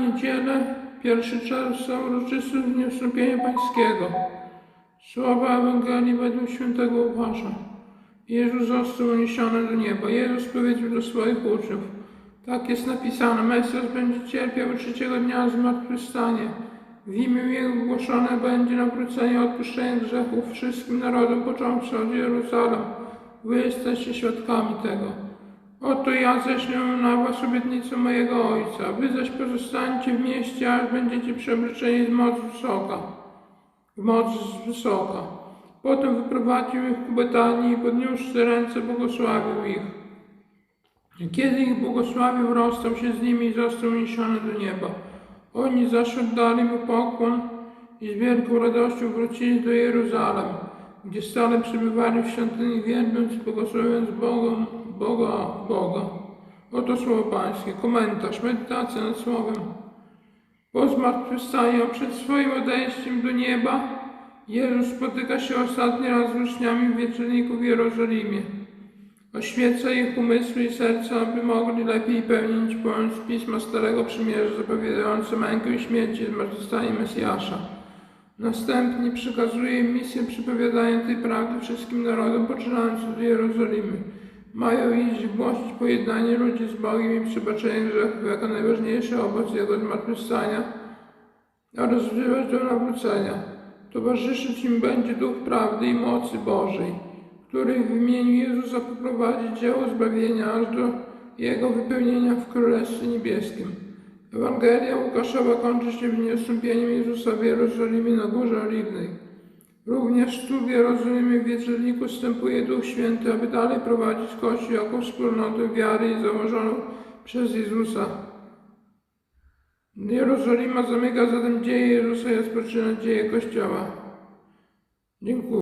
niedzielę, pierwszy czerwca, uroczysty Dniu Wstąpienia Pańskiego. Słowa Ewangelii według świętego Łukasza. Jezus został uniesiony do nieba. Jezus powiedział do swoich uczniów, tak jest napisane, Mesjasz będzie cierpiał trzeciego dnia zmartwychwstanie. W imię Jego głoszone będzie nawrócenie odpuszczenie grzechów wszystkim narodom, począwszy od Jeruzalem. Wy jesteście świadkami tego. Oto ja ześlę na was obietnicę mojego Ojca. Wy zaś pozostańcie w mieście, aż będziecie przewróceni z mocy wysoka. W moc wysoka. Potem wyprowadził ich ku Betanii i podniósłszy ręce błogosławił ich. Kiedy ich błogosławił, rozstał się z nimi i został uniesiony do nieba. Oni zaś oddali mu pokłon i z wielką radością wrócili do Jeruzalem, gdzie stale przebywali w świątyni wielbiąc i błogosławiąc Boga, Boga, Boga. Oto słowo Pańskie. Komentarz, medytacja nad słowem. Po zmartwychwstaniu przed swoim odejściem do nieba Jezus spotyka się ostatni raz z uczniami w wieczorniku w Jerozolimie. Oświeca ich umysły i serca, aby mogli lepiej pełnić pomysł Pisma Starego Przymierza zapowiadające mękę i śmierć i zmartwychwstanie Mesjasza. Następnie przekazuje im misję przypowiadania tej prawdy wszystkim narodom, poczynając od Jerozolimy. Mają iść głosić pojednanie ludzi z Bogiem i przebaczenie grzechów jako najważniejszy owoc Jego zmartwychwstania oraz wzywać do nawrócenia. Towarzyszyć im będzie Duch Prawdy i Mocy Bożej, który w imieniu Jezusa poprowadzi dzieło zbawienia aż do Jego wypełnienia w Królestwie Niebieskim. Ewangelia Łukaszowa kończy się wniosąpieniem Jezusa w Jerozolimie na Górze Oliwnej. Również tu w Jerozolimie w wieczorniku wstępuje Duch Święty, aby dalej prowadzić Kościół jako wspólnotę wiary założoną przez Jezusa. Jerozolima zamyka zatem dzieje Jezusa i rozpoczyna dzieje Kościoła. Dziękuję.